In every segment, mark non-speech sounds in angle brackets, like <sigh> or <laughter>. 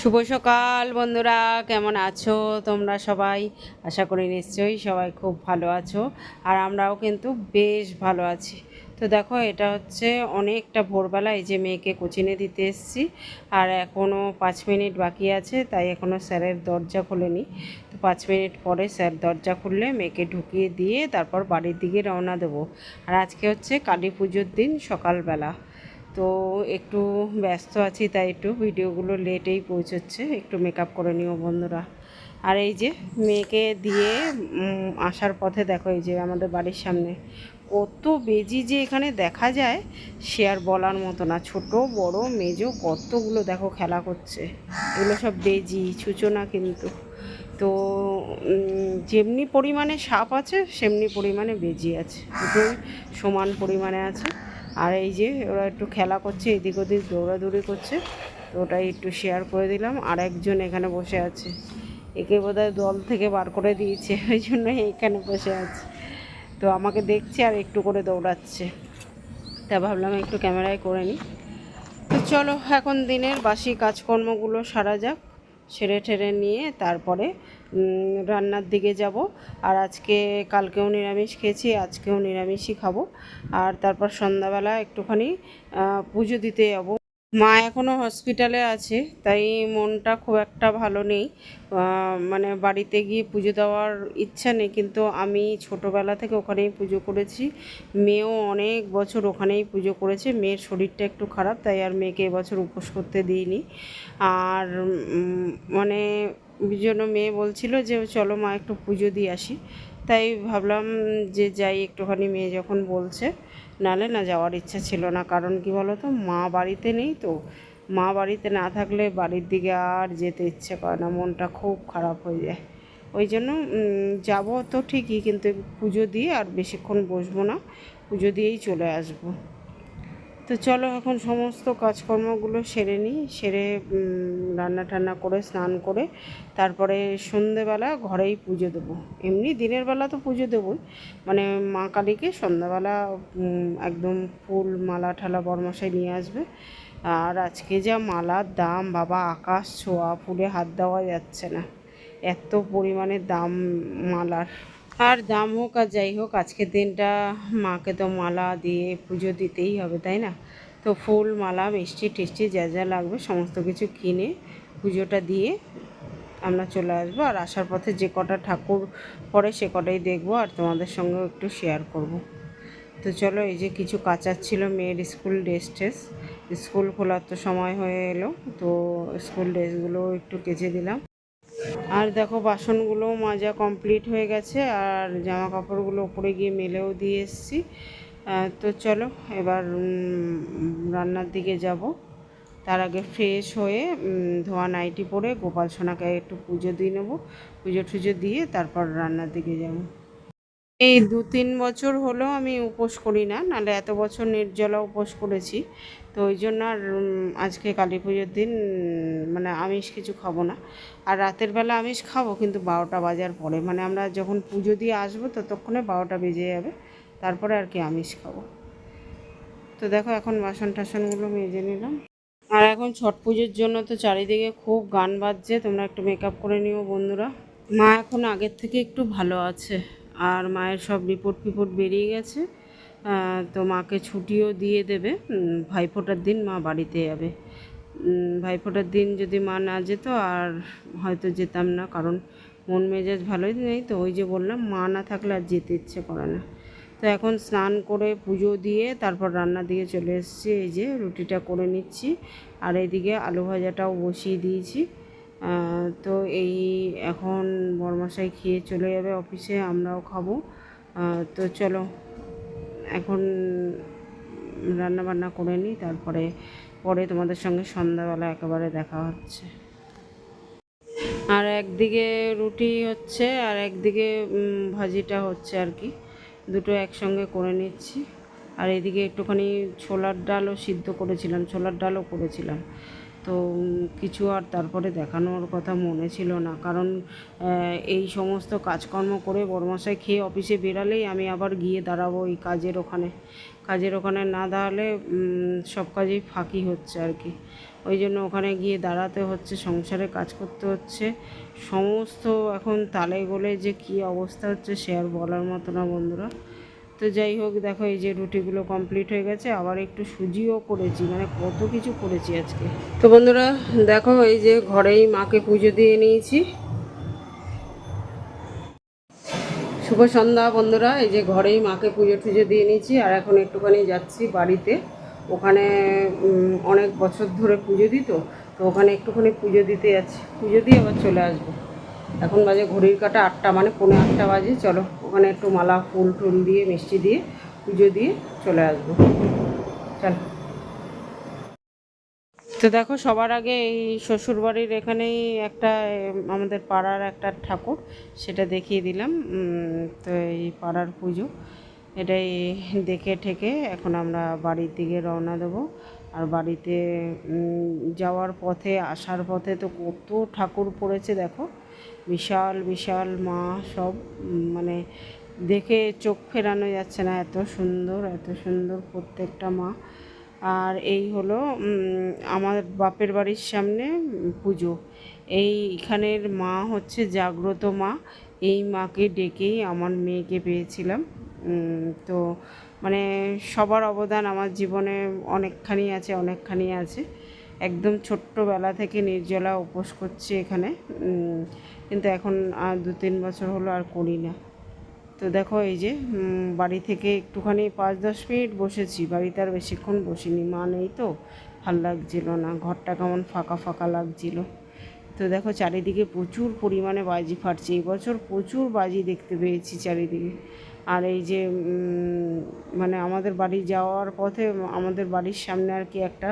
শুভ সকাল বন্ধুরা, কেমন আছো তোমরা সবাই? আশা করি নিশ্চয়ই সবাই খুব ভালো আছো আর আমরাও কিন্তু বেশ ভালো আছি। তো দেখো, এটা হচ্ছে অনেকটা ভোরবেলা, এই যে মেয়েকে কোচিনে দিতে এসেছি আর এখনও পাঁচ মিনিট বাকি আছে, তাই এখনও স্যারের দরজা খোলেনি। তো পাঁচ মিনিট পরে স্যার দরজা খুললে মেয়েকে ঢুকিয়ে দিয়ে তারপর বাড়ির দিকে রওনা দেবো। আর আজকে হচ্ছে কালী পুজোর দিন সকালবেলা। তো একটু ব্যস্ত আছি, তাই একটু ভিডিওগুলো লেটেই পৌঁছচ্ছে। একটু মেকআপ করে নিও বন্ধুরা। আর এই যে মেয়েকে দিয়ে আসার পথে দেখো, এই যে আমাদের বাড়ির সামনে কত বেজি যে এখানে দেখা যায়, সে আর বলার মতো না। ছোট, বড়, মেজো, কতগুলো দেখো খেলা করছে। এগুলো সব বেজি, সূচনা কিন্তু। তো যেমনি পরিমাণে সাপ আছে, সেমনি পরিমাণে বেজি আছে। দুটোই সমান পরিমাণে আছে। আর এই যে ওরা একটু খেলা করছে, এদিক ওদিক দৌড়াদৌড়ি করছে, তো ওটাই একটু শেয়ার করে দিলাম। আর একজন এখানে বসে আছে। একে বোধহয় দল থেকে বার করে দিয়েছে, <laughs> ওই জন্য এখানে বসে আছে। তো আমাকে দেখছে আর একটু করে দৌড়াচ্ছে। তা ভাবলাম একটু ক্যামেরায় করে নিই। তো চলো, এখন দিনের বাসি কাজকর্মগুলো সারা যাক। সেরে ঠেড়ে নিয়ে তারপরে রান্নার দিকে যাব। আর আজকে, কালকেও নিরামিষ খেয়েছি, আজকেও নিরামিষই খাব। আর তারপর সন্ধ্যাবেলা একটুখানি পুজো দিতে যাব। মা এখনও হসপিটালে আছে, তাই মনটা খুব একটা ভালো নেই। মানে বাড়িতে গিয়ে পুজো দেওয়ার ইচ্ছা নেই, কিন্তু আমি ছোটোবেলা থেকে ওখানেই পুজো করেছি। মেয়েও অনেক বছর ওখানেই পুজো করেছে, মেয়ের শরীরটা একটু খারাপ, তাই আর মেয়েকে এবছর উপোস করতে দিইনি। আর মানে জন্য মেয়ে বলছিল যে, চলো মা, একটু পুজো দিয়ে আসি। তাই ভাবলাম যে, যাই, একটুখানি মেয়ে যখন বলছে নালে না যাওয়ার ইচ্ছা ছিল না। কারণ কি বলো তো মা বাড়িতে নেই তো। মা বাড়িতে না থাকলে বাড়ির দিকে আর যেতে ইচ্ছে করে না, মনটা খুব খারাপ হয়ে যায়। ওই জন্য যাব তো ঠিকই, কিন্তু পুজো দিয়ে আর বেশিক্ষণ বসবো না, পুজো দিয়েই চলে আসব। তো চলো এখন সমস্ত কাজকর্মগুলো সেরে নিই, সেরে রান্না টান্না করে, স্নান করে, তারপরে সন্ধেবেলা ঘরেই পুজো দেবো। এমনি দিনের বেলা তো পুজো দেবোই মানে মা কালীকে সন্ধ্যাবেলা একদম ফুল মালা ঠালা বরমশাই নিয়ে আসবে। আর আজকে যা মালার দাম, বাবা, আকাশ ছোঁয়া, ফুলে হাত দেওয়া যাচ্ছে না। এত পরিমাণে দাম মালার। আর দাম হোক আর যাই হোক, আজকের দিনটা মাকে তো মালা দিয়ে পুজো দিতেই হবে, তাই না? তো ফুল, মালা, মিষ্টি, টিষ্টি যা যা লাগবে, সমস্ত কিছু কিনে পুজোটা দিয়ে আমরা চলে আসব। আর আসার পথে যে কটা ঠাকুর পড়ে সে কটাই দেখব আর তোমাদের সঙ্গেও একটু শেয়ার করব। তো চলো, এই যে কিছু কাচার ছিল মেয়ের স্কুল ড্রেস ট্রেস স্কুল খোলার তো সময় হয়ে এলো, তো স্কুল ড্রেসগুলো একটু কেচে দিলাম। আর দেখো বাসনগুলো মাজা কমপ্লিট হয়ে গেছে, আর জামা কাপড়গুলো উপরে গিয়ে মেলেও দিয়ে এসেছি। তো চলো এবার রান্নার দিকে যাব। তার আগে ফ্রেশ হয়ে ধোয়া নাইটি পরে গোপাল সোনাকে একটু পুজো দিয়ে নেব। পুজো টুজো দিয়ে তারপর রান্নার দিকে যাব। এই দু তিন বছর হলো আমি উপোস করি না, নাহলে এত বছর নির্জলা উপোস করেছি। তো ওই জন্য আর আজকে কালী পুজোর দিন মানে আমিষ কিছু খাব না। আর রাতের বেলা আমিষ খাব, কিন্তু বারোটা বাজার পরে। মানে আমরা যখন পুজো দিয়ে আসব, ততক্ষণে বারোটা বেজে যাবে। তারপরে আর কি আমিষ খাব। তো দেখো এখন বাসন টাসনগুলো মেজে নিলাম। আর এখন ছট পুজোর জন্য তো চারিদিকে খুব গান বাজছে। তোমরা একটু মেকআপ করে নিও বন্ধুরা। মা এখন আগের থেকে একটু ভালো আছে। আর মায়ের সব রিপোর্ট ফিপোর্ট বেরিয়ে গেছে। তো মাকে ছুটিও দিয়ে দেবে। ভাইফোঁটার দিন মা বাড়িতে যাবে। ভাইফোঁটার দিন যদি মা না যেত আর হয়তো যেতাম না, কারণ মন মেজাজ ভালোই নেই। তো ওই যে বললাম, মা না থাকলে আর যেতে ইচ্ছে করে না। তো এখন স্নান করে পুজো দিয়ে তারপর রান্না দিয়ে চলে এসেছি। এই যে রুটিটা করে নিচ্ছি। আর এইদিকে আলু ভাজাটাও বসিয়ে দিয়েছি। তো এই এখন বরমাসাই খেয়ে চলে যাবে অফিসে, আমরাও খাব। তো চলো, এখন রান্না বান্না করে নিই, তারপরে, পরে তোমাদের সঙ্গে সন্ধ্যাবেলা একেবারে দেখা হচ্ছে। আর একদিকে রুটি হচ্ছে, আর একদিকে ভাজিটা হচ্ছে আর কি। দুটো একসঙ্গে করে নিচ্ছি। আর এদিকে একটুখানি ছোলার ডালও সিদ্ধ করেছিলাম, ছোলার ডালও করেছিলাম। তো কিছু আর তারপরে দেখানোর কথা মনে ছিল না। কারণ এই সমস্ত কাজকর্ম করে বড়মশাই খেয়ে অফিসে বেরালেই আমি আবার গিয়ে দাঁড়াবো এই কাজের ওখানে। কাজের ওখানে না দাঁড়ালে সব কাজেই ফাঁকি হচ্ছে আর কি। ওই জন্য ওখানে গিয়ে দাঁড়াতে হচ্ছে, সংসারে কাজ করতে হচ্ছে। সমস্ত এখন তালে গোলে যে কি অবস্থা হচ্ছে সে আর বলার মতো না বন্ধুরা। তো যাই হোক, দেখো এই যে রুটিগুলো কমপ্লিট হয়ে গেছে, আবার একটু সুজিও করেছি মানে কত কিছু করেছি আজকে। তো বন্ধুরা, দেখো এই যে ঘরেই মাকে পুজো দিয়ে নিয়েছি। শুভ সন্ধ্যা বন্ধুরা, এই যে ঘরেই মাকে পুজো টুজো দিয়ে নিয়েছি, আর এখন একটুখানি যাচ্ছি বাড়িতে। ওখানে অনেক বছর ধরে পুজো দিত তো ওখানে একটুখানি পুজো দিতে যাচ্ছি। পুজো দিয়ে আবার চলে আসব। এখন বাজে ঘড়ির কাটা আটটা মানে পৌনে আটটা বাজে। চলো, ওখানে একটু মালা, ফুল টুল দিয়ে, মিষ্টি দিয়ে, পুজো দিয়ে চলে আসব। চলো। তো দেখো, সবার আগে এই শ্বশুরবাড়ির এখানেই একটা আমাদের পাড়ার একটা ঠাকুর, সেটা দেখিয়ে দিলাম। তো এই পাড়ার পুজো, এটাই দেখে ঠেকে এখন আমরা বাড়ির দিকে রওনা দেবো। আর বাড়িতে যাওয়ার পথে, আসার পথে তো কত ঠাকুর পড়েছে দেখো। বিশাল বিশাল মা সব মানে দেখে চোখ ফেরানো যাচ্ছে না এত সুন্দর এত সুন্দর প্রত্যেকটা মা। আর এই হলো আমার বাপের বাড়ির সামনে পুজো। এইখানের মা হচ্ছে জাগ্রত মা। এই মাকে ডেকেই আমার মেয়েকে পেয়েছিলাম। তো মানে সবার অবদান আমার জীবনে অনেকখানি আছে অনেকখানি আছে। একদম ছোট্টবেলা থেকে নির্জলা উপোস করছি এখানে কিন্তু এখন আর দু তিন বছর হলো আর করি না। তো দেখো এই যে বাড়ি থেকে একটুখানি পাঁচ দশ মিনিট বসেছি, বাড়িতে আর বেশিক্ষণ বসিনি। মা নেই তো, ভালো লাগছিল না, ঘরটা কেমন ফাঁকা ফাঁকা লাগছিল। তো দেখো চারিদিকে প্রচুর পরিমাণে বাজি ফাটছে এবছর প্রচুর বাজি দেখতে পেয়েছি চারিদিকে। আর এই যে মানে আমাদের বাড়ি যাওয়ার পথে আমাদের বাড়ির সামনে আর কি একটা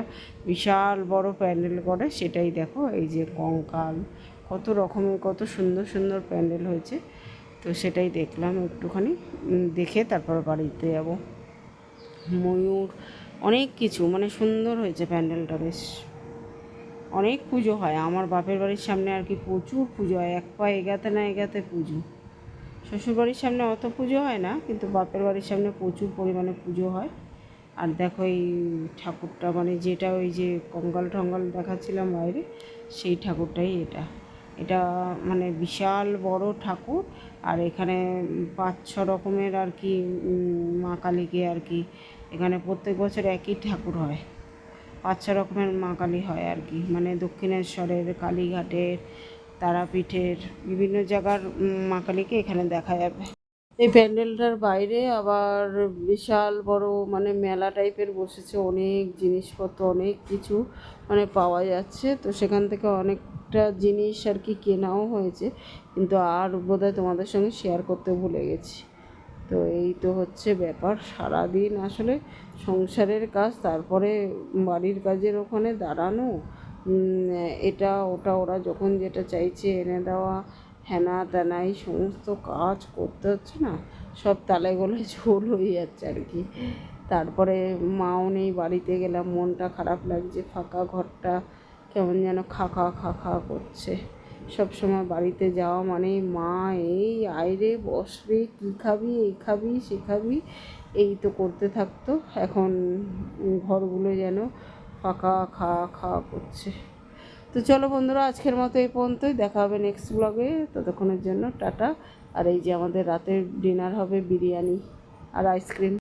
বিশাল বড় প্যান্ডেল করে, সেটাই দেখো, এই যে কঙ্কাল, কত রকমের, কত সুন্দর সুন্দর প্যান্ডেল হয়েছে। তো সেটাই দেখলাম একটুখানি দেখে তারপর বাড়িতে যাব। ময়ূর, অনেক কিছু মানে সুন্দর হয়েছে প্যান্ডেলটা, বেশ। অনেক পুজো হয়, আমার বাপের বাড়ির সামনে আর কি প্রচুর পুজো হয়, এক পা এগাতে না এগাতে পুজো। শ্বশুরবাড়ির সামনে অত পুজো হয় না, কিন্তু বাপের বাড়ির সামনে প্রচুর পরিমাণে পুজো হয়। আর দেখো এই ঠাকুরটা মানে যেটা ওই যে কঙ্গাল টঙ্গাল দেখাচ্ছিলাম বাইরে সেই ঠাকুরটাই এটা। এটা মানে বিশাল বড় ঠাকুর, আর এখানে পাঁচ, ছ রকমের আর কি মা কালীকে আর কি, এখানে প্রত্যেক বছর একই ঠাকুর হয়। পাঁচ, ছ রকমের মা কালী হয় আর কি। মানে দক্ষিণেশ্বরের, কালীঘাটের তারাপীঠের বিভিন্ন জায়গার মা কালীকে এখানে দেখা যাবে। এই প্যান্ডেলটার বাইরে আবার বিশাল বড় মানে মেলা টাইপের বসেছে, অনেক জিনিসপত্র, অনেক কিছু মানে পাওয়া যাচ্ছে। তো সেখান থেকে অনেকটা জিনিস আর কি কেনাও হয়েছে, কিন্তু আর বোধহয় তোমাদের সঙ্গে শেয়ার করতে ভুলে গেছি। তো এই তো হচ্ছে ব্যাপার, সারাদিন আসলে সংসারের কাজ, তারপরে বাড়ির কাজের ওখানে দাঁড়ানো এটা, ওটা, ওরা যখন যেটা চাইছে এনে দেওয়া হ্যানা ত্যানা এই সমস্ত কাজ করতে হচ্ছে না? সব তালে গলে ঝোল হয়ে যাচ্ছে আর কি। তারপরে মাও নেই বাড়িতে গেলাম, মনটা খারাপ লাগছে, ফাঁকা ঘরটা কেমন যেন খা খা খা খা করছে। সব সময় বাড়িতে যাওয়া মানে মা, এই আয়রে বসবে কী খাবি, এই খাবি, সে খাবি। এই তো করতে থাকতো। এখন ঘরগুলো যেন ফাঁকা খা খা করছে। তো চলো বন্ধুরা, আজকের মতো এই পর্যন্তই। দেখা হবে নেক্সট ব্লগে ততক্ষণের জন্য টাটা। আর এই যে আমাদের রাতে ডিনার হবে বিরিয়ানি আর আইসক্রিম